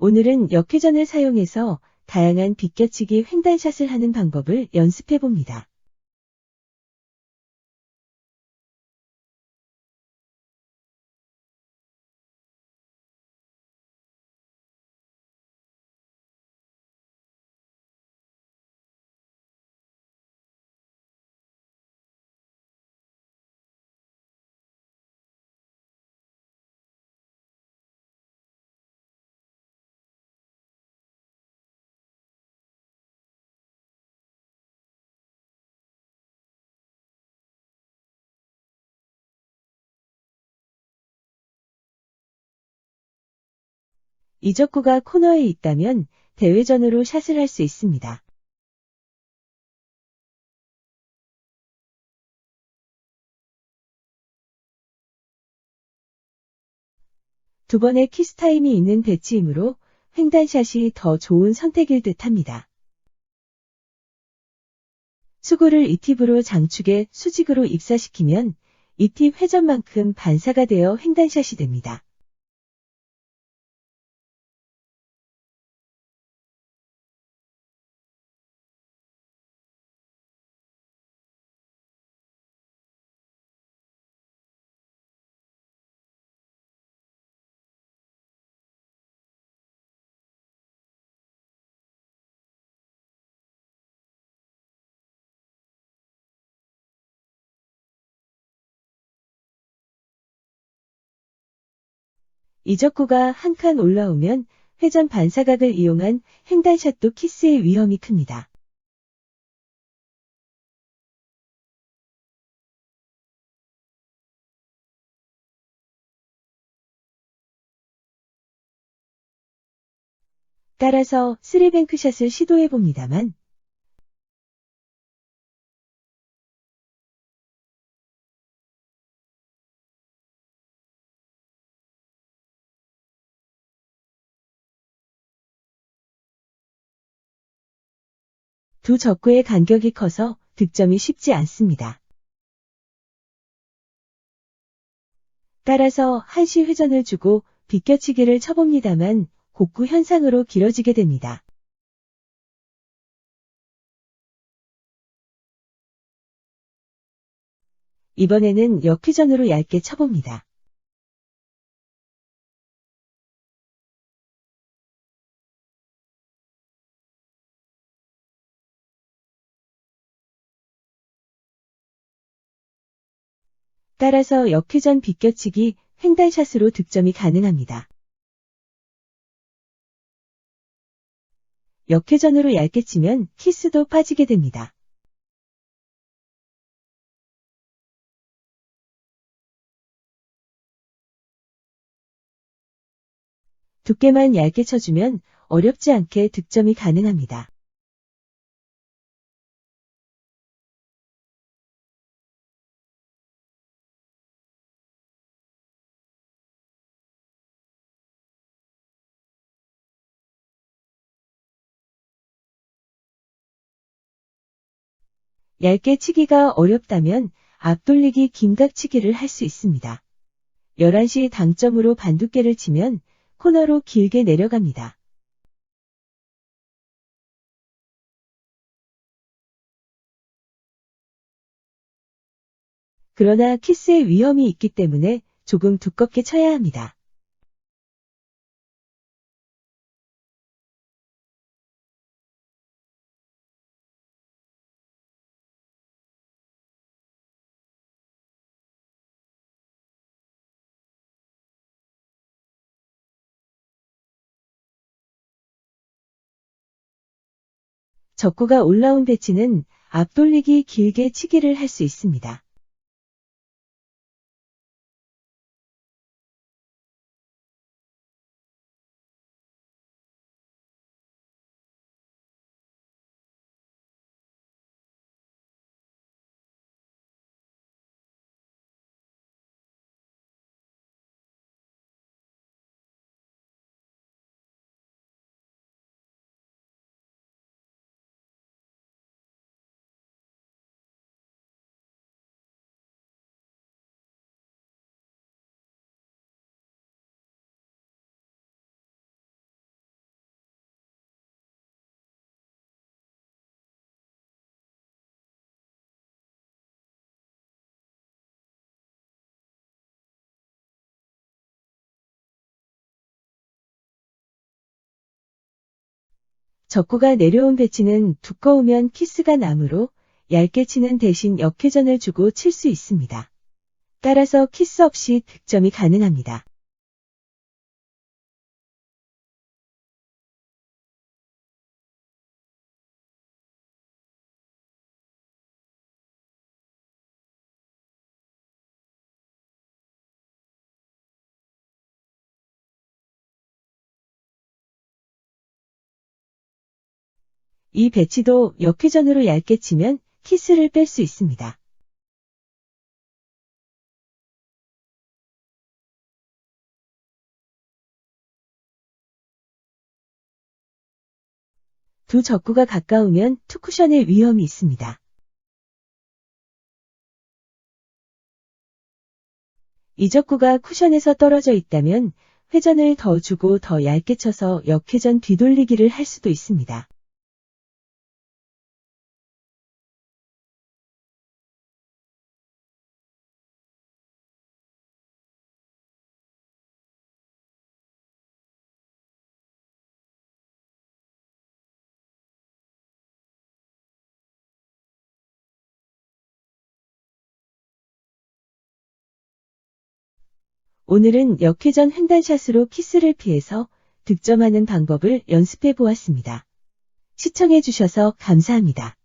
오늘은 역회전을 사용해서 다양한 비껴치기 횡단샷을 하는 방법을 연습해 봅니다. 이적구가 코너에 있다면 대회전으로 샷을 할 수 있습니다. 두 번의 키스타임이 있는 배치이므로 횡단샷이 더 좋은 선택일 듯 합니다. 수구를 이 팁으로 장축에 수직으로 입사시키면 이팁 회전만큼 반사가 되어 횡단샷이 됩니다. 이적구가 한 칸 올라오면 회전 반사각을 이용한 횡단샷도 키스의 위험이 큽니다. 따라서 쓰리뱅크샷을 시도해 봅니다만 두 적구의 간격이 커서 득점이 쉽지 않습니다. 따라서 한시 회전을 주고 비껴치기를 쳐봅니다만 곡구 현상으로 길어지게 됩니다. 이번에는 역회전으로 얇게 쳐봅니다. 따라서 역회전 비껴치기 횡단샷으로 득점이 가능합니다. 역회전으로 얇게 치면 키스도 빠지게 됩니다. 두께만 얇게 쳐주면 어렵지 않게 득점이 가능합니다. 얇게 치기가 어렵다면 앞돌리기 김각치기를 할 수 있습니다. 11시 당점으로 반두께를 치면 코너로 길게 내려갑니다. 그러나 키스의 위험이 있기 때문에 조금 두껍게 쳐야 합니다. 적구가 올라온 배치는 앞돌리기 길게 치기를 할 수 있습니다. 적구가 내려온 배치는 두꺼우면 키스가 나므로 얇게 치는 대신 역회전을 주고 칠 수 있습니다. 따라서 키스 없이 득점이 가능합니다. 이 배치도 역회전으로 얇게 치면 키스를 뺄 수 있습니다. 두 적구가 가까우면 투쿠션의 위험이 있습니다. 이 적구가 쿠션에서 떨어져 있다면 회전을 더 주고 더 얇게 쳐서 역회전 뒤돌리기를 할 수도 있습니다. 오늘은 역회전 횡단샷으로 키스를 피해서 득점하는 방법을 연습해 보았습니다. 시청해 주셔서 감사합니다.